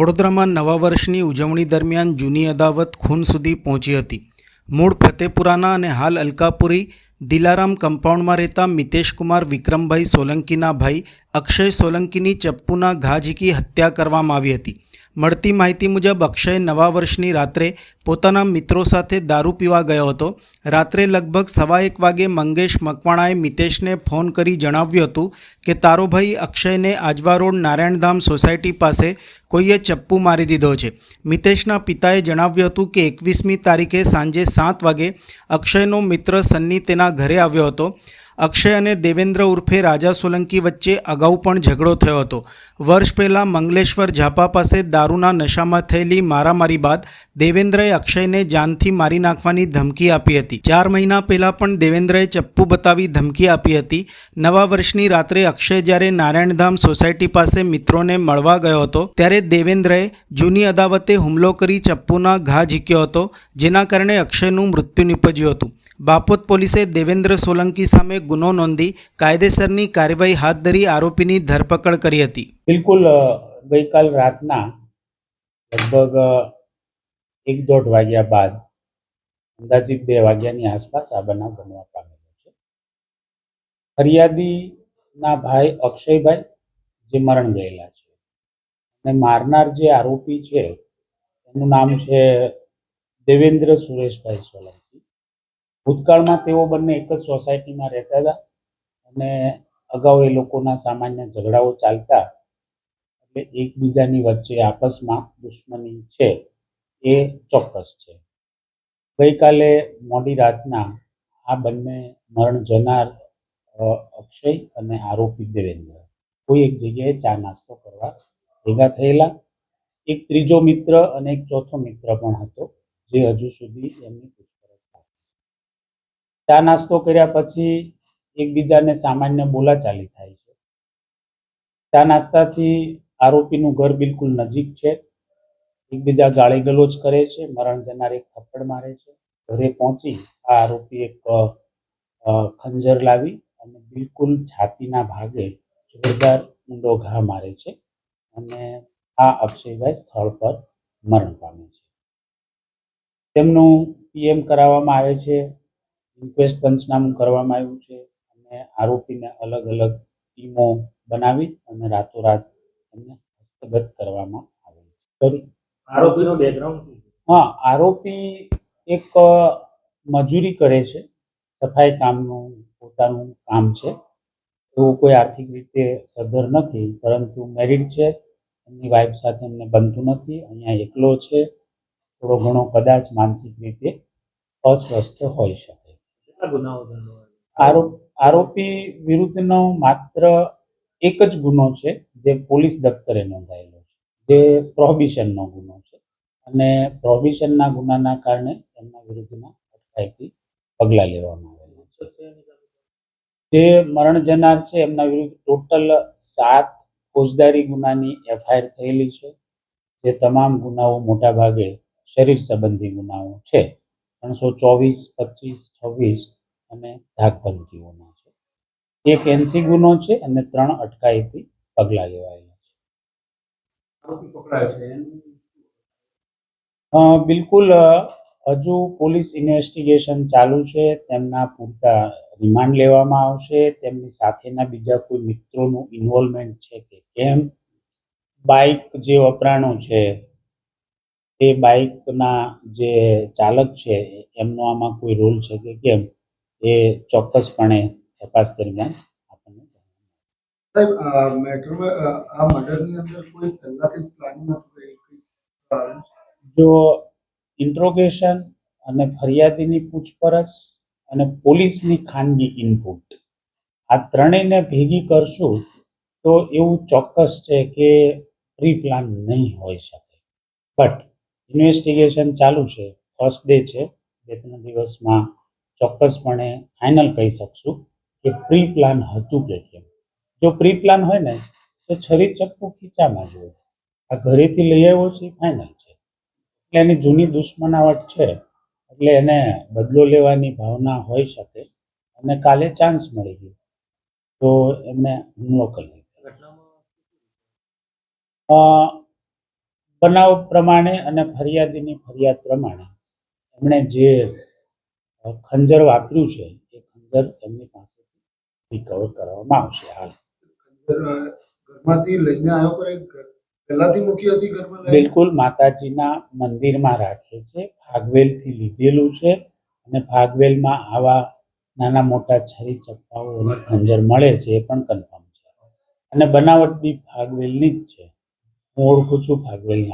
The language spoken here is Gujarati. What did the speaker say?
વડોદરામાં નવા વર્ષની ઉજવણી દરમિયાન જૂની અદાવત ખૂન સુધી પહોંચી હતી. મૂળ ફતેપુરાના અને હાલ અલકાપુરી, દિલારામ કમ્પાઉન્ડમાં રહેતા મિતેશકુમાર વિક્રમભાઈ સોલંકીના ભાઈ અક્ષય સોલંકીની ચપ્પુના ઘા ઝીકી હત્યા કરવામાં આવી હતી. મળતી માહિતી મુજબ અક્ષય નવા વર્ષની રાત્રે પોતાના મિત્રો સાથે દારૂ પીવા ગયો હતો. રાત્રે લગભગ સવા એક વાગે મંગેશ મકવાણાએ મિતેશને ફોન કરી જણાવ્યું હતું કે, તારો ભાઈ અક્ષયને આજવા રોડ નારાયણધામ સોસાયટી પાસે કોઈએ ચપ્પુ મારી દીધો છે. મિતેશના પિતાએ જણાવ્યું હતું કે, એકવીસમી તારીખે સાંજે સાત વાગે અક્ષયનો મિત્ર સન્ની તેના ઘરે આવ્યો હતો. અક્ષય અને દેવેન્દ્ર ઉર્ફે રાજા સોલંકી વચ્ચે અગાઉ પણ ઝઘડો થયો હતો. વર્ષ પહેલાં મંગલેશ્વર ઝાપા પાસે દારૂના નશામાં થયેલી મારામારી બાદ દેવેન્દ્રએ અક્ષયને જાનથી મારી નાખવાની ધમકી આપી હતી. ચાર મહિના પહેલાં પણ દેવેન્દ્રએ ચપ્પુ બતાવી ધમકી આપી હતી. નવા વર્ષની રાત્રે અક્ષય જ્યારે નારાયણધામ સોસાયટી પાસે મિત્રોને મળવા ગયો હતો, ત્યારે દેવેન્દ્રએ જૂની અદાવતે હુમલો કરી ચપ્પુના ઘા ઝીક્યો હતો, જેના કારણે અક્ષયનું મૃત્યુ નીપજ્યું હતું. બાપોદ પોલીસે દેવેન્દ્ર સોલંકી સામે ગુનો નોંધી કાયદેસરની કાર્યવાહી હાથ ધરી આરોપીની ધરપકડ કરી હતી. બિલકુલ ગઈકાલ રાતના લગભગ એક દોઢ વાગ્યા બાદ, અંદાજિત બે વાગ્યાની આસપાસ આ બનાવ બનવા પામેલો છે. ફરિયાદીના ભાઈ અક્ષયભાઈ જે મરણ ગયેલા છે. અને મારનાર જે આરોપી છે, એનું નામ છે દેવેન્દ્ર સુરેશભાઈ સોલંકી. ભૂતકાળમાં તેઓ બંને એક જ સોસાયટીમાં રહેતા હતા અને અગાઉ એ લોકોના સામાન્ય ઝઘડાઓ ચાલતા એટલે એકબીજાની વચ્ચે આપસમાં દુશ્મની છે એ ચોક્કસ છે ગઈકાલે મોડી રાતના આ બંને મરણ જનાર અક્ષય અને આરોપી દેવેન્દ્ર કોઈ એક જગ્યાએ ચા નાસ્તો કરવા ભેગા થયેલા એક ત્રીજો મિત્ર અને એક ચોથો મિત્ર પણ હતો જે હજુ સુધી એમની. ચા નાસ્તો કર્યા પછી એકબીજાને સામાન્ય બોલાચાલી થાય છે. ચા નાસ્તાથી આરોપીનું ઘર બિલકુલ નજીક છે. એકબીજા ગાળી ગલોચ કરે છે, મરણ જનાર એક થપ્પડ મારે છે. ઘરે પહોંચી આ આરોપી એક ખંજર લાવી અને બિલકુલ છાતીના ભાગે જોરદાર ઊંડો ઘા મારે છે અને આ અક્ષયભાઈ સ્થળ પર મરણ પામે છે. તેમનું પીએમ કરાવવામાં આવે છે ઇન્ક્વેસ્ટ પંચનામું કરવામાં આવ્યું છે. અને આરોપીને અલગ અલગ ટીમો બનાવી અને રાતોરાત એમને હસ્તગત કરવામાં આવે છે. આરોપીનો બેકગ્રાઉન્ડ હા આરોપી એક મજૂરી કરે છે. સફાઈ કામનું પોતાનું કામ છે. એવું કોઈ આર્થિક રીતે સદ્ધર નથી પરંતુ મેરિડ છે. એમની વાઈફ સાથે એમને બનતું નથી. અહીંયા એકલો છે. થોડો ઘણો કદાચ માનસિક રીતે અસ્વસ્થ હોય શકે. નોંધાયા? આરોપ વિરુદ્ધનો માત્ર એક જ ગુનો છે, જે પોલીસ દફતરે નોંધાયેલો છે. જે પ્રોહિબિશનનો ગુનો છે. અને પ્રોહિબિશનના ગુનાના કારણે એમના વિરુદ્ધના અટકાયતી પગલાં લેવામાં આવેલા છે. જે મરણ જનાર છે, એમના વિરુદ્ધ ટોટલ સાત ફોજદારી ગુનાની એફઆઈઆર થયેલી છે. જે તમામ ગુનાઓ મોટાભાગે શરીર સંબંધી ગુનાઓ છે. ત્રણસો ચોવીસ પચીસ છવ્વીસ અને ધાક ધમકીઓના છે. એક એનસી ગુનો છે અને ત્રણ અટકાયતી પગલાં લેવાયેલા છે. બિલકુલ હજુ પોલીસ ઇન્વેસ્ટિગેશન ચાલુ છે. તેમના પૂરતા રિમાન્ડ લેવામાં આવશે. તેમની સાથેના બીજા કોઈ મિત્રોનું ઇન્વોલ્વમેન્ટ છે કે કેમ? બાઇક જે વપરાણું છે તે બાઇકના જે ચાલક છે એમનો આમાં કોઈ રોલ છે કે કેમ એ ચોક્કસપણે તપાસ દરમિયાન આપણને સાહેબ મેટ્રોમાં આ મર્ડરની અંદર કોઈ પહેલાથી પ્લાનિંગ હતું જો ઇન્ટ્રોગેશન અને ફરિયાદીની પૂછપરછ અને પોલીસની ખાનગી ઇનપુટ આ ત્રણેયને ભેગી કરશું તો એવું ચોક્કસ છે કે પ્રી પ્લાન નહીં હોઈ શકે. બટ ઇન્વેસ્ટિગેશન ચાલુ છે ફર્સ્ટ ડે છે બે ત્રણ દિવસમાં ચોક્કસપણે ફાઇનલ કહી શકશું કે પ્રી પ્લાન હતું કે કેમ. જો પ્રી પ્લાન હોય ને તો છરી ચપ્પુ ખીચામાં જ હોય આ ઘરેથી લઈ આવ્યો છે ફાઇનલ છે. એટલે એની જૂની દુશ્મનાવટ છે. એટલે એને બદલો લેવાની ભાવના હોઈ શકે અને કાલે ચાન્સ મળી ગયો. તો એમને હુમલો કરી લીધો અ, બનાવ પ્રમાણે અને ફરિયાદીની ફરિયાદ પ્રમાણે એમણે જે ખંજર વાપર્યું છે એ ખંજર એમની પાસે રિકવર કરવામાં આવશે હાલ. ઘરમાંથી લઈને આવ્યો પર પહેલાથી મૂકી હતી ઘરમાં બિલકુલ માતાજીના મંદિરમાં રાખે છે ફાગવેલથી લીધેલું છે અને ફાગવેલમાં આવા નાના મોટા છરી ચપ્પાઓ અને ખંજર મળે છે એ પણ કન્ફર્મ છે. અને બનાવટ બી ફાગવેલની જ છે. હું ઓળખું છું ફાગવેલના